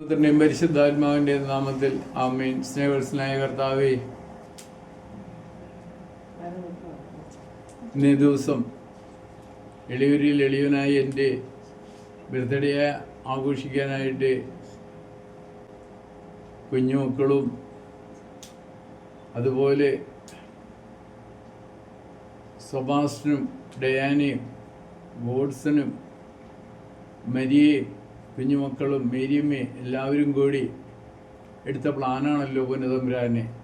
പുത്രന്റെയും പരിശുദ്ധാത്മാവിന്റെ നാമത്തിൽ ആമീൻ. സ്നേഹസ്നായ കർത്താവേ ഇന്നേ ദിവസം എളിയൂരിൽ എളിയവനായി എന്റെ ബർത്ത്ഡേ ആഘോഷിക്കാനായിട്ട് കുഞ്ഞുമക്കളും അതുപോലെ സബാസ്റ്റനും ഡയാനയും ഗോഡ്സനും മരിയയും കുഞ്ഞുമക്കളും മേരിയമ്മയും എല്ലാവരും കൂടി എടുത്ത പ്ലാനാണല്ലോ പുനതമ്പുരാനെ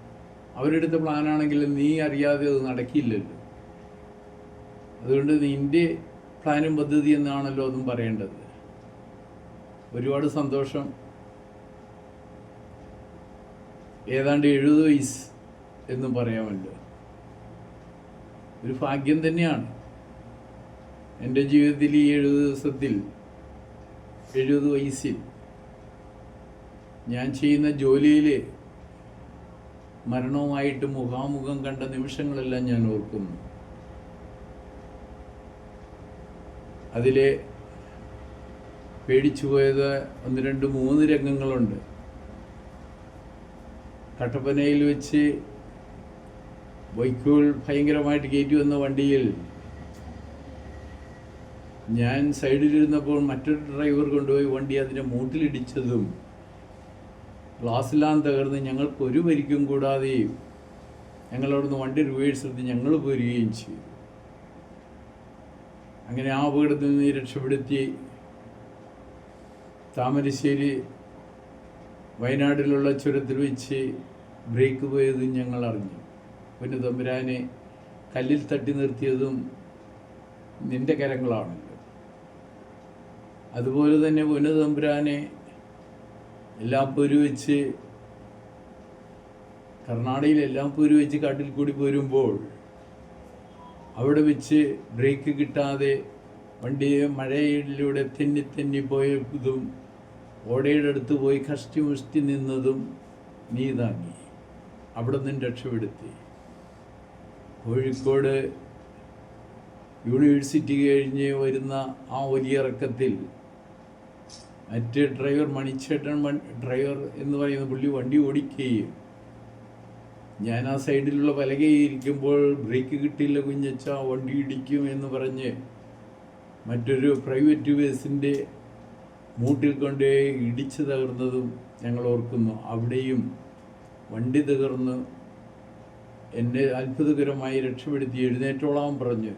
അവരെടുത്ത പ്ലാനാണെങ്കിൽ നീ അറിയാതെ അത് നടക്കില്ലല്ലോ. അതുകൊണ്ട് നിന്റെ പ്ലാനും പദ്ധതി എന്നാണല്ലോ അതും പറയേണ്ടത്. ഒരുപാട് സന്തോഷം. ഏതാണ്ട് എഴുപത് വയസ്സ് എന്നും പറയാമല്ലോ. ഒരു ഭാഗ്യം തന്നെയാണ്. എന്റെ ജീവിതത്തിൽ ഈ എഴുപത് ദിവസത്തിൽ എഴുപത് വയസ്സിൽ ഞാൻ ചെയ്യുന്ന ജോലിയിൽ മരണവുമായിട്ട് മുഖാമുഖം കണ്ട നിമിഷങ്ങളെല്ലാം ഞാൻ ഓർക്കുന്നു. അതിലെ പേടിച്ചു പോയത് ഒന്ന് രണ്ട് മൂന്ന് രംഗങ്ങളുണ്ട്. കട്ടപ്പനയിൽ വെച്ച് വൈക്കോൽ ഭയങ്കരമായിട്ട് കയറ്റി വന്ന വണ്ടിയിൽ ഞാൻ സൈഡിലിരുന്നപ്പോൾ മറ്റൊരു ഡ്രൈവർ കൊണ്ടുപോയി വണ്ടി അതിന്റെ മൂട്ടിലിടിച്ചതും ഗ്ലാസ്സെല്ലാം തകർന്ന് ഞങ്ങൾക്ക് ഒരു പരിക്കും കൂടാതെയും ഞങ്ങളവിടുന്ന് വണ്ടി റിവേഴ്സ് എടുത്ത് ഞങ്ങൾ പോരുകയും ചെയ്തു. അങ്ങനെ ആ അപകടത്തിൽ നിന്ന് രക്ഷപ്പെടുത്തി താമരശ്ശേരി വയനാട്ടിലുള്ള ചുരത്തിൽ വെച്ച് ബ്രേക്ക് പോയതും ഞങ്ങൾ അറിഞ്ഞു. പിന്നെ തമ്പുരാനെ കല്ലിൽ തട്ടി നിർത്തിയതും നിന്റെ കരങ്ങളാണല്ലോ. അതുപോലെ തന്നെ പുനതമ്പുരാനെ എല്ലാം വെച്ച് കർണാടകയിൽ എല്ലാം പൊരു വെച്ച് കാട്ടിൽ കൂടി പോരുമ്പോൾ അവിടെ വെച്ച് ബ്രേക്ക് കിട്ടാതെ വണ്ടി മഴയിലൂടെ തെന്നി തെന്നി പോയതും ഓടയുടെ അടുത്ത് പോയി കഷ്ടി മുഷ്ടി നിന്നതും നീ താങ്ങി. അവിടെ നിന്ന് രക്ഷപ്പെടുത്തി. കോഴിക്കോട് യൂണിവേഴ്സിറ്റി കഴിഞ്ഞ് വരുന്ന ആ വലിയ ഇറക്കത്തിൽ മറ്റ് ഡ്രൈവർ മണിച്ചേട്ടൻ ഡ്രൈവർ എന്ന് പറയുന്ന പുള്ളി വണ്ടി ഓടിക്കുകയും. ഞാൻ ആ സൈഡിലുള്ള പലകയിൽ ഇരിക്കുമ്പോൾ ബ്രേക്ക് കിട്ടിയില്ല കുഞ്ഞച്ച വണ്ടി ഇടിക്കും എന്ന് പറഞ്ഞ് മറ്റൊരു പ്രൈവറ്റ് ബസ്സിന്റെ മൂട്ടിൽ കൊണ്ട് ഇടിച്ചു തകർന്നതും ഞങ്ങൾ ഓർക്കുന്നു. അവിടെയും വണ്ടി തകർന്ന് എന്നെ അത്ഭുതകരമായി രക്ഷപ്പെടുത്തി എഴുന്നേറ്റോളാം പറഞ്ഞു.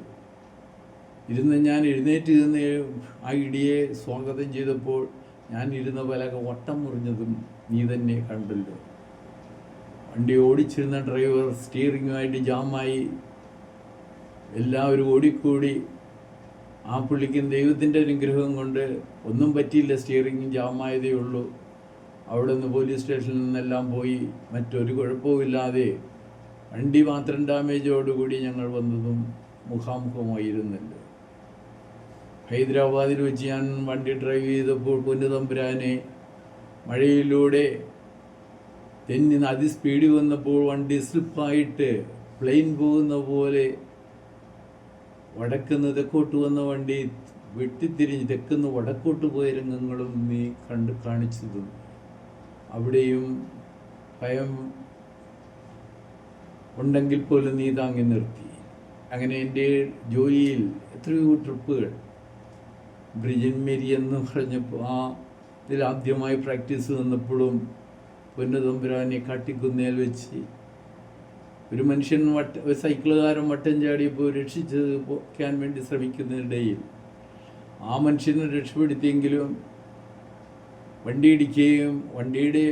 ഇരുന്ന് ഞാൻ എഴുന്നേറ്റ് നിന്ന് ആ ഇടിയെ സ്വാഗതം ചെയ്തപ്പോൾ ഞാൻ ഇരുന്ന പലക വട്ടം മുറിഞ്ഞതും നീ തന്നെ കണ്ടല്ലോ. വണ്ടി ഓടിച്ചിരുന്ന ഡ്രൈവർ സ്റ്റിയറിങ്ങുമായിട്ട് ജാമായി. എല്ലാവരും ഓടിക്കൂടി. ആ പുള്ളിക്കും ദൈവത്തിന്റെ അനുഗ്രഹം കൊണ്ട് ഒന്നും പറ്റിയില്ല സ്റ്റിയറിംഗ് ജാമായതേ ഉള്ളൂ. അവിടെ നിന്ന് പോലീസ് സ്റ്റേഷനിൽ നിന്നെല്ലാം പോയി. മറ്റൊരു കുഴപ്പവുമില്ലാതെ വണ്ടി മാത്രം ഡാമേജോടുകൂടി ഞങ്ങൾ വന്നതും മുഖാമുഖമായിരുന്നല്ലോ. ഹൈദരാബാദിൽ വെച്ച് ഞാൻ വണ്ടി ഡ്രൈവ് ചെയ്തപ്പോൾ പൊന്നുതമ്പുരാനെ മഴയിലൂടെ തെന്നി അതി സ്പീഡിൽ വന്നപ്പോൾ വണ്ടി സ്ലിപ്പായിട്ട് പ്ലെയിൻ പോകുന്ന പോലെ വടക്കുന്ന് തെക്കോട്ട് വന്ന വണ്ടി വെട്ടിത്തിരിഞ്ഞ് തെക്കുന്ന് വടക്കോട്ട് പോയ രംഗങ്ങളും നീ കണ്ട് കാണിച്ചതും. അവിടെയും ഭയം ഉണ്ടെങ്കിൽ പോലും നീ താങ്ങി നിർത്തി. അങ്ങനെ എന്റെ ജോലിയിൽ എത്രയോ ട്രിപ്പുകൾ ബ്രിജൻ മേരി എന്ന് പറഞ്ഞപ്പോൾ ആ ഇതിൽ ആദ്യമായി പ്രാക്ടീസ് വന്നപ്പോഴും പൊന്നതമ്പുരാനെ കാട്ടിക്കുന്നേൽ വെച്ച് ഒരു മനുഷ്യൻ വട്ട ഒരു സൈക്കിളുകാരൻ വട്ടം ചാടിയപ്പോൾ രക്ഷിച്ച് പോക്കാൻ വേണ്ടി ശ്രമിക്കുന്നതിനിടയിൽ ആ മനുഷ്യനെ രക്ഷപ്പെടുത്തിയെങ്കിലും വണ്ടി ഇടിക്കുകയും വണ്ടിയുടെ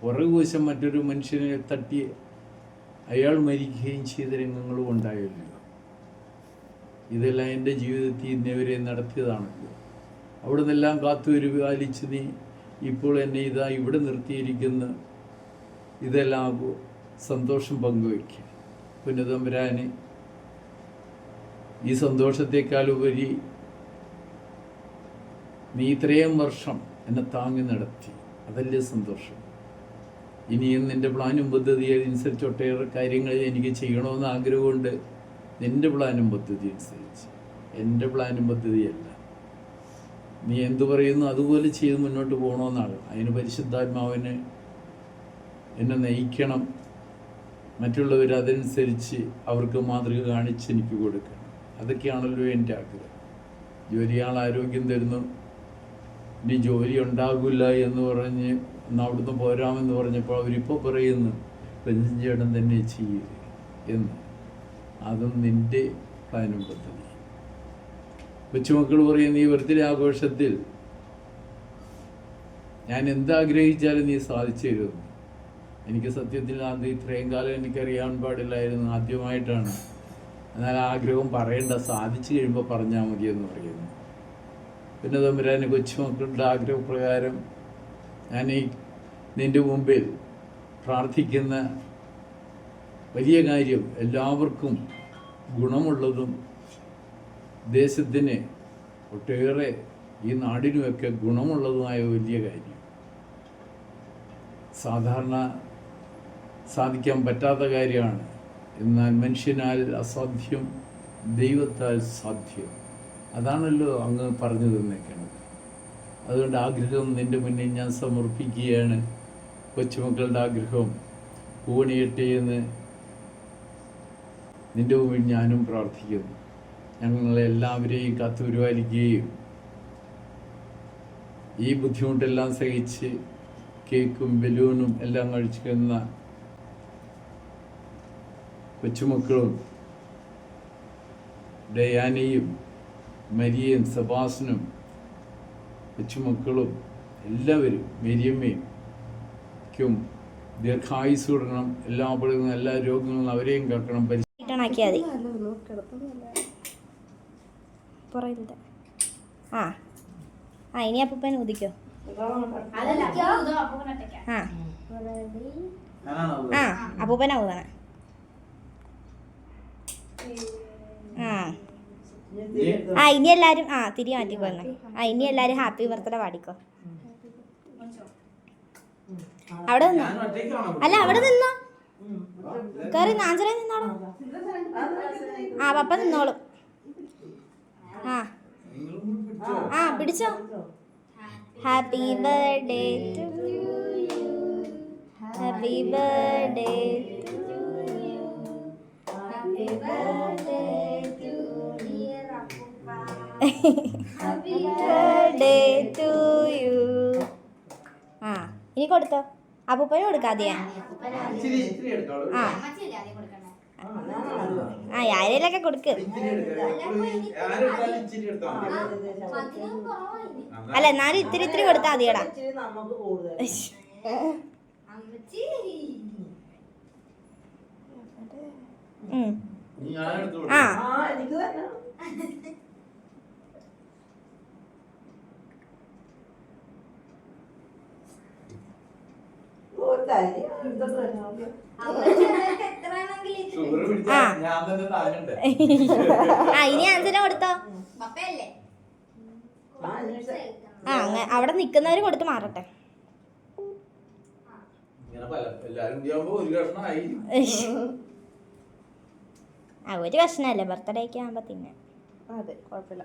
പുറകുവശം മറ്റൊരു മനുഷ്യനെ തട്ടി അയാൾ മരിക്കുകയും ചെയ്ത രംഗങ്ങളും ഉണ്ടായല്ലോ ഇതെല്ലാം എന്റെ ജീവിതത്തിൽ ഇന്നേവരെ നടത്തിയതാണല്ലോ അവിടെ നിന്നെല്ലാം കാത്തു പരിപാലിച്ച് നീ. ഇപ്പോൾ എന്നെ ഇതാ ഇവിടെ നിർത്തിയിരിക്കുന്ന. ഇതെല്ലാം സന്തോഷം പങ്കുവയ്ക്കുക പുനതമ്പുരാനെ ഈ സന്തോഷത്തെക്കാൾ ഉപരി നീ ഇത്രയും വർഷം എന്നെ താങ്ങി നടത്തി. അതല്ലേ സന്തോഷം. ഇനിയും നിന്റെ പ്ലാനും പദ്ധതി അനുസരിച്ച് ഒട്ടേറെ കാര്യങ്ങൾ എനിക്ക് ചെയ്യണമെന്ന് ആഗ്രഹമുണ്ട്. നിന്റെ പ്ലാനും പദ്ധതി അനുസരിച്ച്. എന്റെ പ്ലാനും പദ്ധതിയല്ല. നീ എന്തു പറയുന്നു അതുപോലെ ചെയ്ത് മുന്നോട്ട് പോകണമെന്നാണ് അതിന് പരിശുദ്ധാത്മാവിന് എന്നെ നയിക്കണം. മറ്റുള്ളവർ അതനുസരിച്ച് അവർക്ക് മാതൃക കാണിച്ച് എനിക്ക് കൊടുക്കണം. അതൊക്കെയാണല്ലോ എന്റെ ആഗ്രഹം. ജോലിയാൾ ആരോഗ്യം തരുന്നു. ഇനി ജോലി ഉണ്ടാകില്ല എന്ന് പറഞ്ഞ് ഒന്ന് അവിടുന്ന് പോരാമെന്ന് പറഞ്ഞപ്പോൾ അവരിപ്പോൾ പറയുന്നു ബെഞ്ചേട്ടൻ തന്നെ ചെയ്യുക എന്ന്. അതും നിന്റെ പ്ലാനും പദ്ധതി കൊച്ചുമക്കൾ പറയുന്ന ഈ ബർത്ത്ഡേ ആഘോഷത്തിൽ ഞാൻ എന്താഗ്രഹിച്ചാലും നീ സാധിച്ചു തരുമെന്ന് എനിക്ക് സത്യത്തിൽ അത് ഇത്രയും കാലം എനിക്കറിയാൻ പാടില്ലായിരുന്നു ആദ്യമായിട്ടാണ്. എന്നാൽ ആഗ്രഹം പറയേണ്ട സാധിച്ചു കഴിയുമ്പോൾ പറഞ്ഞാൽ മതി എന്ന് പറയുന്നു. പിന്നെ തമ്പുരാന് കൊച്ചുമക്കളുടെ ആഗ്രഹപ്രകാരം ഞാൻ ഈ നിന്റെ മുമ്പിൽ പ്രാർത്ഥിക്കുന്ന വലിയ കാര്യം എല്ലാവർക്കും ഗുണമുള്ളതും ദേശത്തിന് ഒട്ടേറെ ഈ നാടിനുമൊക്കെ ഗുണമുള്ളതുമായ വലിയ കാര്യം. സാധാരണ സാധിക്കാൻ പറ്റാത്ത കാര്യമാണ്. എന്നാൽ മനുഷ്യനാൽ അസാധ്യം ദൈവത്താൽ സാധ്യം. അതാണല്ലോ അങ്ങ് പറഞ്ഞു തന്നേക്കുന്നത് അതുകൊണ്ട് ആഗ്രഹം നിന്റെ മുന്നിൽ ഞാൻ സമർപ്പിക്കുകയാണ്. കൊച്ചുമക്കളുടെ ആഗ്രഹം പൂവണിയട്ടെ എന്ന് നിന്റെ മുമ്പിൽ ഞാനും പ്രാർത്ഥിക്കുന്നു. ഞങ്ങളെല്ലാവരെയും കാത്തുപരിപാലിക്കുകയും ഈ ബുദ്ധിമുട്ടെല്ലാം സഹിച്ച് കേക്കും ബലൂണും എല്ലാം കഴിച്ചിരുന്ന കൊച്ചുമക്കളും ഡയാനയും മരിയയും സബാസനും കൊച്ചുമക്കളും എല്ലാവരും മരിയമ്മയും ദീർഘായുസ് കൊടുക്കണം. എല്ലാ പെടുന്ന എല്ലാ രോഗങ്ങളും അവരെയും കാക്കണം ആക്കിയാൽ മതി പുറയില്ല ആ. ആ ഇനി അപ്പൂപ്പൻ ഉദിക്കോ ആ. ആ അപ്പൂപ്പനാ ഊതണ. ആ. ആ ഇനി എല്ലാരും ആ തിരി മാറ്റിക്കോ എന്നാ ആ ഇനി എല്ലാരും ഹാപ്പി ബർത്ത്ഡേ പാടിക്കോ. അവിടെ നിന്നോ? അല്ല അവിടെ നിന്നോ? കയറി നാഞ്ചറ നിന്നോളൂ. ആ പപ്പ നിന്നോളും. ആ. ആ പിടിച്ചോ. Happy birthday to happy birthday happy birthday happy birthday to you ആ. ഇനി കൊടുത്തോ. അപ്പൂപ്പനും കൊടുക്കാതെയാ ആ. ആ കൊടുക്ക്. അല്ല എന്നാലും ഇത്തിരി ഇത്തിരി കൊടുത്താൽ മതിയടാ. ആ ആ. ഞാൻ തന്നെ താഴണ്ടേ ആ ഇനി ആൻസർ കൊടുത്തോ? ആ അങ്ങ- അവിടെ നിക്കുന്നവര് കൊടുത്ത് മാറട്ടെ. ആ ഒരു കഷ്ണല്ലേ ബർത്ത്ഡേ ഒക്കെ ആകുമ്പോ തിന്നെ അതെ കുഴപ്പമില്ല.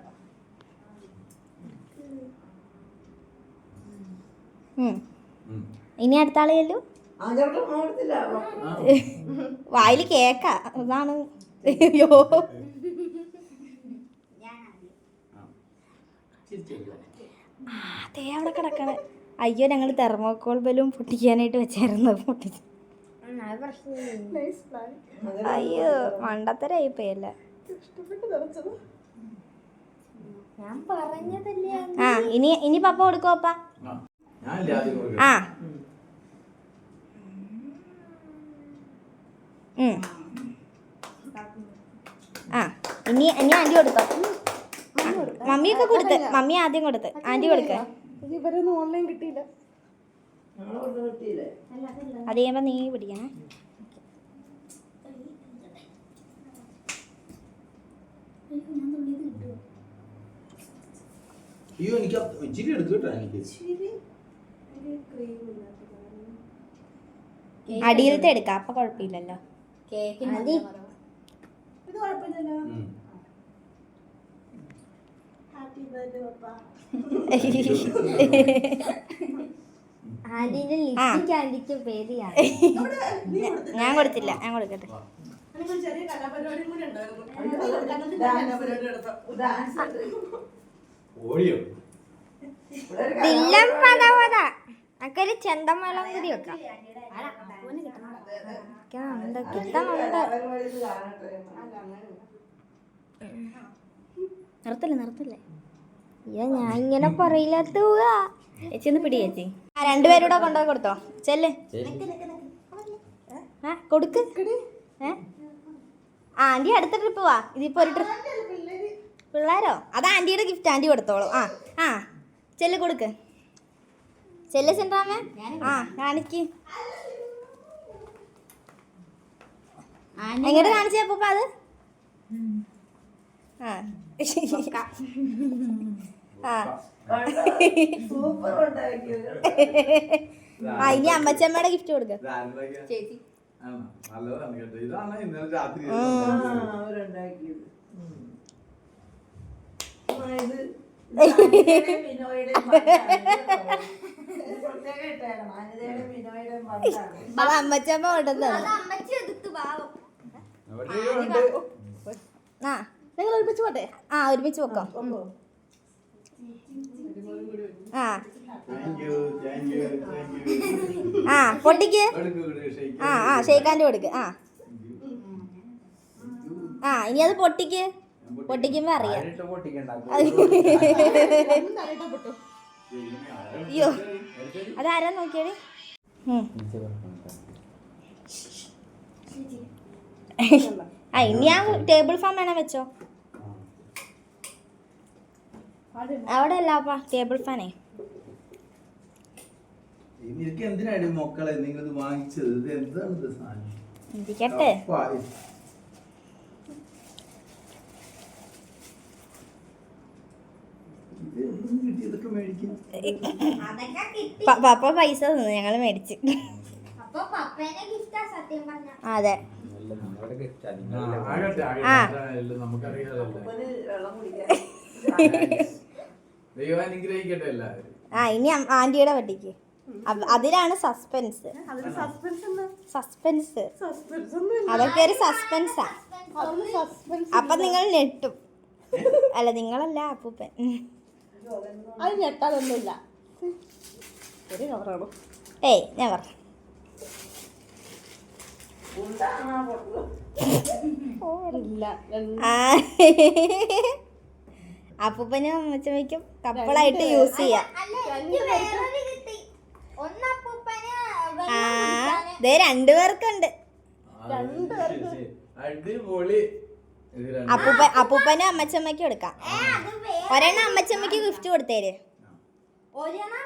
ഇനി അടുത്ത ആളെ വായിൽ കേക്ക. അതാണ്. അയ്യോ. അതേ അവിടെ കിടക്കണേ. അയ്യോ ഞങ്ങൾ തെർമോക്കോൾ ബലൂൺ പൊട്ടിക്കാനായിട്ട് വെച്ചായിരുന്നു പൊട്ടിച്ച്. നൈസ് പ്ലാൻ അയ്യോ മണ്ടത്തരായിപ്പോയല്ല. ആ ഇനി ഇനി പപ്പ കൊടുക്കോ പപ്പ ഞാനല്ലേ ആദ്യം കൊടുക്കുന്നത്? ആ. ആ ഇനി ഇനി ആന്റി കൊടുത്തോ. മമ്മിയൊക്കെ കൊടുത്ത്. മമ്മി ആദ്യം കൊടുത്ത്. ആന്റി കൊടുക്ക. ഇവരൊന്നും ഓൺലൈൻ കിട്ടിയില്ല. അത് ചെയ്യുമ്പോ നീ പിടിക്കണേ. അയ്യോ എനിക്ക് അത് ഇച്ചിരി എടുക്കട്ടോ എനിക്ക്. അടിയിലത്തെ എടുക്കാം. അപ്പൊ കുഴപ്പമില്ലല്ലോ. ഇത് കുഴപ്പമില്ലല്ലോ. ബർത്ത്ഡേ ഹാപ്പി ആന്റിന്റെ ആ. ലിപ്സ്റ്റിക് ആന്റിക്ക് പേടിയാണ്. ഞാൻ കൊടുത്തില്ല? ഞാൻ കൊടുക്കട്ടെ. ദില്ലം അക്കൊരു ചെന്തമേളം കൂടി വെക്കാം. കിട്ടുന്നുണ്ട് കിട്ടണുണ്ട് നിർത്തല്ലേ നിർത്തല്ലേ? അയ്യോ ഞാൻ ഇങ്ങനെ പറയില്ലാത്ത പോവാ ചേച്ചി ഒന്ന് പിടി ചേച്ചി. ആ രണ്ടുപേരൂടെ കൊണ്ടുപോയി കൊടുത്തോ. ചെല്ല്. ആ കൊടുക്ക്. ഏ? ആ ആന്റി അടുത്ത ട്രിപ്പ് വാ. ഇതിപ്പോ ഒരു ട്രിപ്പ് പിള്ളേരോ? അത് ആന്റിയുടെ ഗിഫ്റ്റ് ആന്റി കൊടുത്തോളൂ. ആ ആ. ചെല്ല് കൊടുക്ക്. ചെല്ല് സെൻട്രാമേ. ആ കാണിക്ക് എങ്ങോട്ട് കാണിച്ചേ അത്? ആ. ആ. ആ ഇനി അമ്മച്ചമ്മയുടെ ഗിഫ്റ്റ് കൊടുക്ക. ചേച്ചി. അത് അമ്മച്ചമ്മ കൊണ്ടുവന്നത് അമ്മച്ചി എടുത്തു പാവം ആ ഞങ്ങൾ ഒരുമിച്ച് പോട്ടെ? ആ ഒരുമിച്ച് വെക്കാം ആ ആ. പൊട്ടിക്ക്. ആ ആ ഷെയ്ക്കാന്റെ കൊടുക്ക് ആ. ആ ഇനി അത് പൊട്ടിക്ക്. പൊട്ടിക്കുമ്പോ അറിയാം. അയ്യോ. അതാരാ നോക്കിയത്? ആ ഇനി ആ ടേബിൾ ഫാം വേണം വെച്ചോ? അവിടെ അല്ലാപ്പാ ടേബിൾ ഫാനേ എനിക്ക് എന്തിനാണ് ഈ മക്കളെ നിങ്ങൾ ഇത് വാങ്ങിച്ചത്? ഇത് എന്താണ് ഇത് സാധനം? ഇരിക്കട്ടെ. പപ്പ പൈസ തന്നു ഞങ്ങൾ മേടിച്ച്. അപ്പൊ പപ്പേനെ ഗിഫ്റ്റാ സത്യം പറഞ്ഞ? അതെ. ആ, ഇനി ആന്റിയുടെ വട്ടിക്ക് അതിലാണ് സസ്പെൻസ് സസ്പെൻസ് അതൊക്കെ ഒരു സസ്പെൻസാ സസ്പെൻസ് അപ്പൊ നിങ്ങൾ ഞെട്ടും. അല്ല നിങ്ങളല്ല അപ്പൂപ്പൻ. അത് ഞെട്ടാതൊന്നുമില്ല. ഏയ് ഞാൻ പറ ഇല്ല രണ്ട് ആ അപ്പൂപ്പനും അമ്മച്ചമ്മയ്ക്കും കപ്പിളായിട്ട് യൂസ് ചെയ്യാം. ആ ദേ രണ്ടുപേർക്കുണ്ട് അപ്പൂപ്പ അപ്പൂപ്പനും അമ്മച്ചമ്മയ്ക്കും എടുക്കാം. ഏ, അത് വേറെ ഒരെണ്ണം അമ്മച്ചമ്മയ്ക്ക് ഗിഫ്റ്റ് കൊടുത്തേര്. ഒരെണ്ണം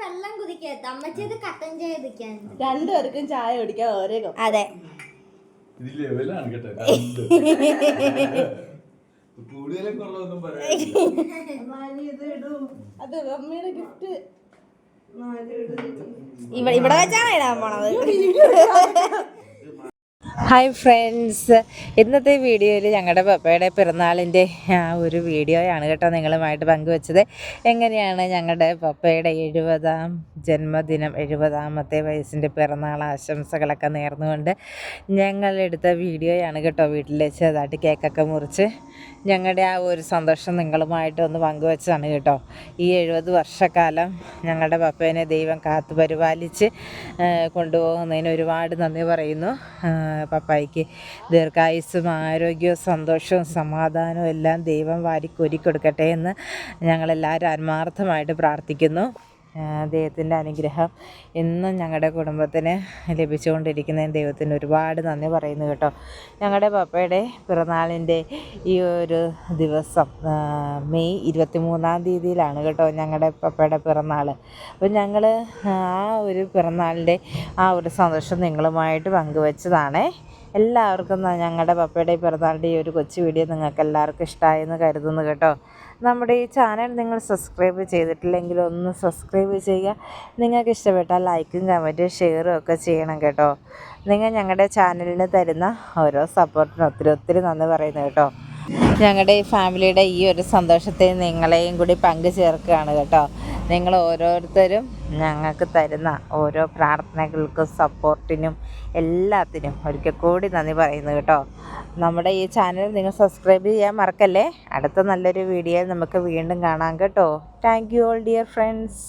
വെള്ളം കുതിക്കരുത് കട്ടൻ ചെയ്തിരിക്കാൻ രണ്ടുപേർക്കും ചായ കുടിക്കാൻ ഒരേ അതെ. അത് ഗിഫ്റ്റ് ഇവിടെ ഇവിടെ വെച്ചാണ് ഇടാൻ പോണത്? ഹായ് ഫ്രണ്ട്സ് ഇന്നത്തെ വീഡിയോയിൽ ഞങ്ങളുടെ പപ്പയുടെ പിറന്നാളിന്റെ ഒരു വീഡിയോയാണ് കേട്ടോ നിങ്ങളുമായിട്ട് പങ്കുവച്ചത്. എങ്ങനെയാണ് ഞങ്ങളുടെ പപ്പയുടെ എഴുപതാം ജന്മദിനം എഴുപതാമത്തെ വയസ്സിന്റെ പിറന്നാൾ ആശംസകളൊക്കെ നേർന്നുകൊണ്ട് ഞങ്ങളെടുത്ത വീഡിയോയാണ് കേട്ടോ വീട്ടിൽ ചെറുതായിട്ട് കേക്കൊക്കെ മുറിച്ച് ഞങ്ങളുടെ ആ ഒരു സന്തോഷം നിങ്ങളുമായിട്ട് ഒന്ന് പങ്കുവച്ചതാണ് കേട്ടോ. ഈ എഴുപത് വർഷക്കാലം ഞങ്ങളുടെ പപ്പേനെ ദൈവം കാത്തു പരിപാലിച്ച് കൊണ്ടുപോകുന്നതിന് ഒരുപാട് നന്ദി പറയുന്നു. പപ്പായ്ക്ക് ദീർഘായുസ്സും ആരോഗ്യവും സന്തോഷവും സമാധാനവും എല്ലാം ദൈവം വാരിക്കൊരുക്കി കൊടുക്കട്ടെ എന്ന് ഞങ്ങളെല്ലാവരും ആത്മാർത്ഥമായിട്ട് പ്രാർത്ഥിക്കുന്നു. ദൈവത്തിന്റെ അനുഗ്രഹം എന്നും ഞങ്ങളുടെ കുടുംബത്തിന് ലഭിച്ചുകൊണ്ടിരിക്കുന്നതിന് ദൈവത്തിന് ഒരുപാട് നന്ദി പറയുന്നു കേട്ടോ. ഞങ്ങളുടെ പപ്പയുടെ പിറന്നാളിന്റെ ഈ ഒരു ദിവസം മെയ് ഇരുപത്തി മൂന്നാം തീയതിയിലാണ് കേട്ടോ ഞങ്ങളുടെ പപ്പയുടെ പിറന്നാൾ. അപ്പോൾ ഞങ്ങൾ ആ ഒരു പിറന്നാളിന്റെ ആ ഒരു സന്തോഷം നിങ്ങളുമായിട്ട് പങ്കുവച്ചതാണേ. എല്ലാവർക്കും ഞങ്ങളുടെ പപ്പയുടെ പിറന്നാളിന്റെ ഈ ഒരു കൊച്ചു വീഡിയോ നിങ്ങൾക്ക് എല്ലാവർക്കും ഇഷ്ടമായെന്ന് കരുതുന്നു കേട്ടോ. നമ്മുടെ ഈ ചാനൽ നിങ്ങൾ സബ്സ്ക്രൈബ് ചെയ്തിട്ടില്ലെങ്കിൽ ഒന്ന് സബ്സ്ക്രൈബ് ചെയ്യുക. നിങ്ങൾക്ക് ഇഷ്ടപ്പെട്ടാൽ ലൈക്കും കമന്റും ഷെയറും ഒക്കെ ചെയ്യണം കേട്ടോ. നിങ്ങൾ ഞങ്ങളുടെ ചാനലിന് തരുന്ന ഓരോ സപ്പോർട്ടിനും ഒത്തിരി ഒത്തിരി നന്ദി പറയുന്നു കേട്ടോ. ഞങ്ങളുടെ ഈ ഫാമിലിയുടെ ഈ ഒരു സന്തോഷത്തെ നിങ്ങളെയും കൂടി പങ്കുചേർക്കുകയാണ് കേട്ടോ. നിങ്ങൾ ഓരോരുത്തരും ഞങ്ങൾക്ക് തരുന്ന ഓരോ പ്രാർത്ഥനകൾക്കും സപ്പോർട്ടിനും എല്ലാത്തിനും ഒരിക്കൽ കൂടി നന്ദി പറയുന്നു കേട്ടോ. നമ്മുടെ ഈ ചാനൽ നിങ്ങൾ സബ്സ്ക്രൈബ് ചെയ്യാൻ മറക്കല്ലേ? അടുത്ത നല്ലൊരു വീഡിയോയിൽ നമുക്ക് വീണ്ടും കാണാം കേട്ടോ. Thank you all dear friends